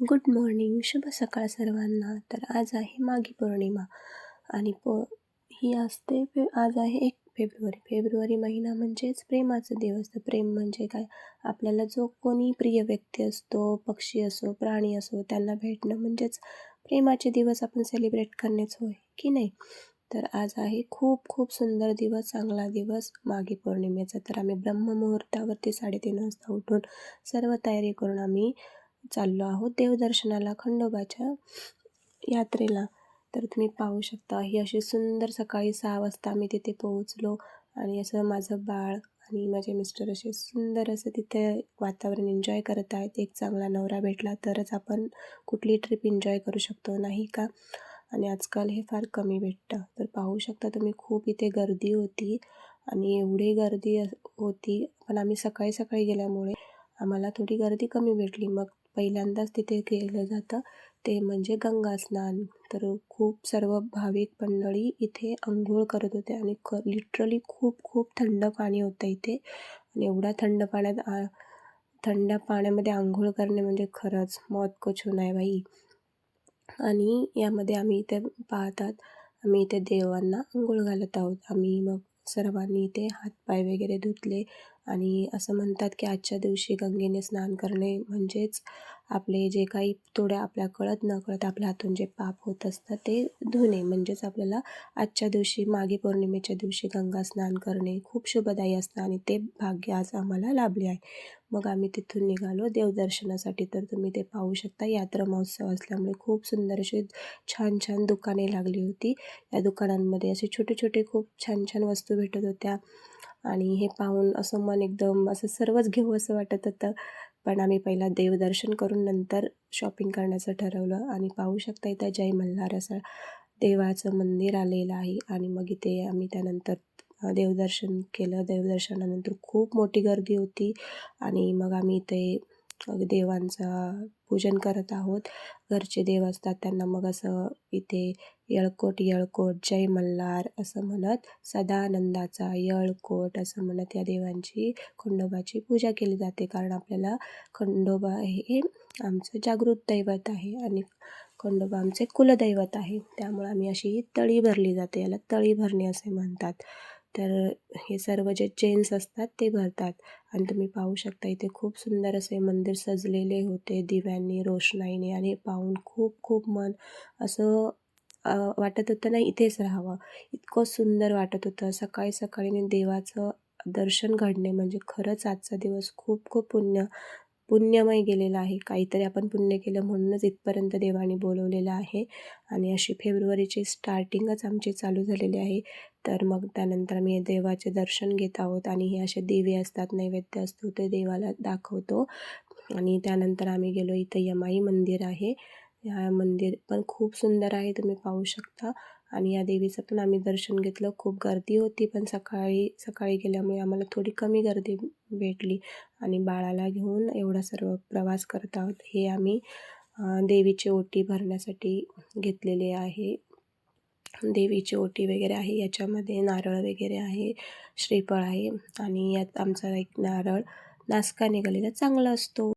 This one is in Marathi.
गुड मॉर्निंग शुभ सकाळ सर्वांना. तर आज आहे माघी पौर्णिमा आणि प ही असते फे आज आहे एक फेब्रुवारी. फेब्रुवारी महिना म्हणजेच प्रेमाचा दिवस. तर प्रेम म्हणजे काय? आपल्याला जो कोणी प्रिय व्यक्ती असतो पक्षी असो प्राणी असो त्यांना भेटणं म्हणजेच प्रेमाचे दिवस आपण सेलिब्रेट करण्याच होय की नाही? तर आज आहे खूप खूप सुंदर दिवस चांगला दिवस माघी पौर्णिमेचा. तर आम्ही ब्रह्ममुहूर्तावरती साडेतीन वाजता उठून सर्व तयारी करून आम्ही चाललो आहोत देवदर्शनाला खंडोबाच्या यात्रेला. तर तुम्ही पाहू शकता ही अशी सुंदर सकाळी सहा वाजता आम्ही तिथे पोहोचलो आणि असं माझं बाळ आणि माझे मिस्टर असे सुंदर असं तिथे वातावरण एन्जॉय करत आहेत. एक चांगला नवरा भेटला तरच आपण कुठली ट्रिप एन्जॉय करू शकतो नाही का? आणि आजकाल हे फार कमी भेटतं. तर पाहू शकता तुम्ही खूप इथे गर्दी होती आणि एवढी गर्दी होती. पण आम्ही सकाळी सकाळी गेल्यामुळे आम्हाला थोडी गर्दी कमी भेटली. मग पहिल्यांदाच तिथे केलं जातं. ते म्हणजे गंगा स्नान. तर खूप सर्व भाविक मंडळी इथे आंघोळ करत होते आणि क लिटरली खूप खूप थंड पाणी होतं इथे. आणि एवढ्या थंड पाण्यात आ थंड पाण्यामध्ये आंघोळ करणे म्हणजे खरंच मौत को छूना आहे बाई. आणि यामध्ये आम्ही इथे पाहतात आम्ही इथे देवांना आंघोळ घालत आहोत. आम्ही मग सर्वांनी इथे हातपाय वगैरे धुतले. आणि असं म्हणतात की आजच्या दिवशी गंगेने स्नान करणे म्हणजेच आपले जे काही थोड्या आपल्या कळत न कळत आपल्या हातून जे पाप होत असतं ते धुणे. म्हणजेच आपल्याला आजच्या दिवशी मागे पौर्णिमेच्या दिवशी गंगा स्नान करणे खूप शुभदायी असतं आणि ते भाग्य आज आम्हाला लाभले आहे. मग आम्ही तिथून निघालो देवदर्शनासाठी. तर तुम्ही ते पाहू शकता यात्रा महोत्सव असल्यामुळे खूप सुंदर अशी छान छान दुकाने लागली होती. या दुकानांमध्ये असे छोटे छोटे खूप छान छान वस्तू भेटत होत्या. आणि हे पाहून असं मन एकदम असं सर्वच घेऊ असं वाटत होतं. पण आम्ही पहिला देवदर्शन करून नंतर शॉपिंग करण्याचं ठरवलं. आणि पाहू शकता इथं जय मल्हार असं देवाचं मंदिर आलेलं आहे. आणि मग इथे आम्ही त्यानंतर देवदर्शन केलं. देवदर्शनानंतर खूप मोठी गर्दी होती. आणि मग आम्ही इथे देवांचा पूजन करत आहोत. घरचे देव असतात त्यांना मग असं इथे यळकोट यळकोट जय मल्हार असं म्हणत सदानंदाचा यळकोट असं म्हणत या देवांची खंडोबाची पूजा केली जाते. कारण आपल्याला खंडोबा हे आमचं जागृत दैवत आहे आणि खंडोबा आमचे कुलदैवत आहे. त्यामुळे आम्ही अशी तळी भरली जाते. याला तळी भरणे असे म्हणतात. तर हे सर्व जे चेन्स असतात ते भरतात. आणि तुम्ही पाहू शकता इथे खूप सुंदर असे मंदिर सजलेले होते दिव्यांनी रोषणाईने आणि पाहून खूप खूप मन असं वाटत होतं नाही इथेच राहावं. इतकं सुंदर वाटत होतं. सकाळी सकाळी देवाचं दर्शन घडणे म्हणजे खरंच आजचा दिवस खूप खूप पुण्य पुण्यमय गेलेला आहे. काहीतरी आपण पुण्य केलं म्हणूनच इथपर्यंत देवाने बोलवलेलं आहे. आणि अशी फेब्रुवारीची स्टार्टिंगच आमची चालू झालेली आहे. तर मग त्यानंतर आम्ही देवाचे दर्शन घेत आहोत आणि हे असे दिवे असतात नैवेद्य असतो ते देवाला दाखवतो. आणि त्यानंतर आम्ही गेलो इथं यमाई मंदिर आहे. ह्या मंदिर पण खूप सुंदर आहे तुम्ही पाहू शकता. आणि या देवीचं पण आम्ही दर्शन घेतलं. खूप गर्दी होती पण सकाळी सकाळी गेल्यामुळे आम्हाला थोडी कमी गर्दी भेटली. आणि बाळाला घेऊन एवढा सर्व प्रवास करत आहोत हे आम्ही देवीची ओटी भरण्यासाठी घेतलेले आहे. देवीची ओटी वगैरे आहे याच्यामध्ये नारळ वगैरे आहे श्रीफळ आहे आणि यात आमचा एक नारळ नासका निघालेला चांगला असतो.